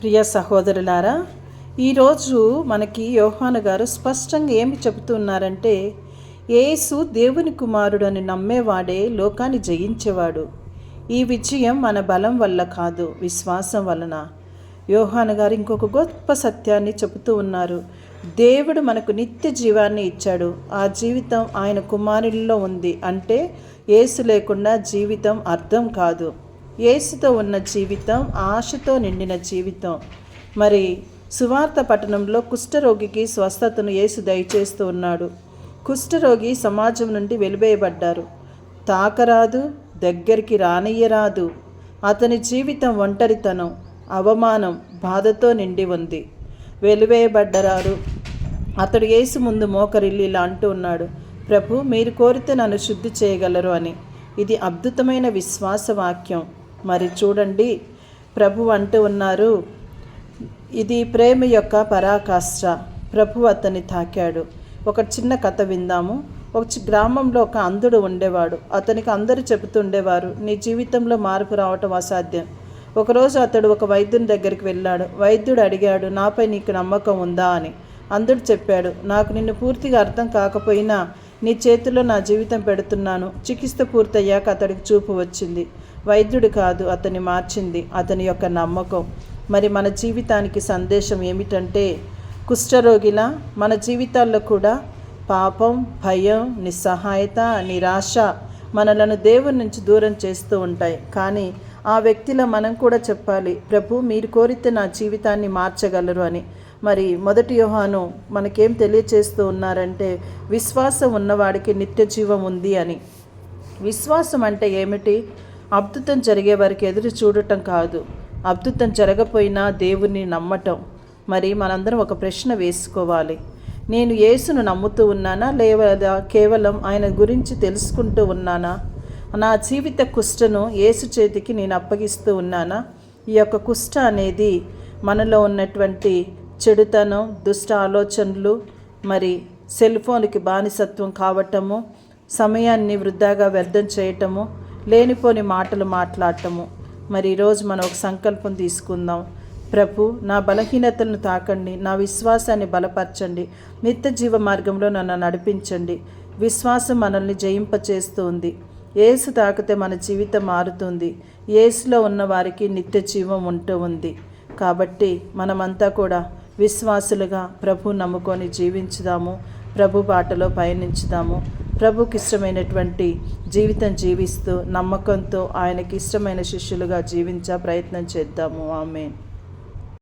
ప్రియ సహోదరులారా ఈరోజు మనకి యోహాను గారు స్పష్టంగా ఏమి చెబుతున్నారంటే ఏసు దేవుని కుమారుడని నమ్మేవాడే లోకాన్ని జయించేవాడు. ఈ విజయం మన బలం వల్ల కాదు విశ్వాసం వలన. యోహాను గారు ఇంకొక గొప్ప సత్యాన్ని చెబుతూ ఉన్నారు. దేవుడు మనకు నిత్య జీవాన్ని ఇచ్చాడు. ఆ జీవితం ఆయన కుమారుల్లో ఉంది. అంటే ఏసు లేకుండా జీవితం అర్థం కాదు. యేసుతో ఉన్న జీవితం ఆశతో నిండిన జీవితం. మరి సువార్త పట్టణంలో కుష్ఠరోగికి స్వస్థతను యేసు దయచేస్తూ ఉన్నాడు. కుష్ఠరోగి సమాజం నుండి వెలివేయబడ్డారు. తాకరాదు దగ్గరికి రానియ్యరాదు. అతని జీవితం ఒంటరితనం అవమానం బాధతో నిండి ఉంది. వెలివేయబడ్డరారు. అతడు యేసు ముందు మోకరిల్లి ఇలా అంటూ ఉన్నాడు ప్రభు మీరు కోరితే నన్ను శుద్ధి చేయగలరు అని. ఇది అద్భుతమైన విశ్వాస వాక్యం మరి చూడండి. ప్రభు అంటూ ఉన్నారు ఇది ప్రేమ యొక్క పరాకాష్ట. ప్రభు అతన్ని తాకాడు. ఒక చిన్న కథ విందాము. ఒక చి- గ్రామంలో ఒక అంధుడు ఉండేవాడు. అతనికి అందరూ చెబుతుండేవారు నీ జీవితంలో మార్పు రావటం అసాధ్యం. ఒకరోజు అతడు ఒక వైద్యుని దగ్గరికి వెళ్ళాడు. వైద్యుడు అడిగాడు నాపై నీకు నమ్మకం ఉందా? అని. అందుడు చెప్పాడు నాకు నిన్ను పూర్తిగా అర్థం కాకపోయినా నీ చేతిలో నా జీవితం పెడుతున్నాను. చికిత్స పూర్తయ్యాక అతడికి చూపు వచ్చింది. వైద్యుడు కాదు అతన్ని మార్చింది అతని యొక్క నమ్మకం. మరి మన జీవితానికి సందేశం ఏమిటంటే కుష్ఠరోగిలా మన జీవితాల్లో కూడా పాపం భయం నిస్సహాయత నిరాశ మనలను దేవుని నుంచి దూరం చేస్తూ ఉంటాయి. కానీ ఆ వ్యక్తిలో మనం కూడా చెప్పాలి ప్రభు మీరు కోరితే నా జీవితాన్ని మార్చగలరు అని. మరి మొదటి యోహాను మనకేం తెలియచేస్తూ ఉన్నారంటే విశ్వాసం ఉన్నవాడికి నిత్య జీవం ఉంది అని. విశ్వాసం అంటే ఏమిటి? అద్భుతం జరిగే వారికి ఎదురు చూడటం కాదు. అద్భుతం జరగపోయినా దేవుణ్ణి నమ్మటం. మరి మనందరం ఒక ప్రశ్న వేసుకోవాలి. నేను యేసును నమ్ముతూ ఉన్నానా? లేదా కేవలం ఆయన గురించి తెలుసుకుంటూ ఉన్నానా? నా జీవిత కుష్ఠను యేసు చేతికి నేను అప్పగిస్తూ ఉన్నానా? ఈ యొక్క కుష్ఠ అనేది మనలో ఉన్నటువంటి చెడుతనం దుష్ట ఆలోచనలు మరి సెల్ ఫోన్కి బానిసత్వం కావటము సమయాన్ని వృధాగా వ్యర్థం చేయటము లేనిపోని మాటలు మాట్లాడటము. మరి ఈరోజు మనం ఒక సంకల్పం తీసుకుందాం. ప్రభు నా బలహీనతలను తాకండి. నా విశ్వాసాన్ని బలపరచండి. నిత్య జీవ మార్గంలో నన్ను నడిపించండి. విశ్వాసం మనల్ని జయింపచేస్తుంది. ఏసు తాకితే మన జీవితం మారుతుంది. ఏసులో ఉన్న వారికి నిత్య జీవం ఉంటూ ఉంది. కాబట్టి మనమంతా కూడా విశ్వాసులుగా ప్రభు నమ్ముకొని జీవించుదాము. ప్రభు బాటలో పయనించుదాము. ప్రభుకి ఇష్టమైనటువంటి జీవితం జీవిస్తూ నమ్మకంతో ఆయనకి ఇష్టమైన శిష్యులుగా జీవించే ప్రయత్నం చేద్దాము. ఆమె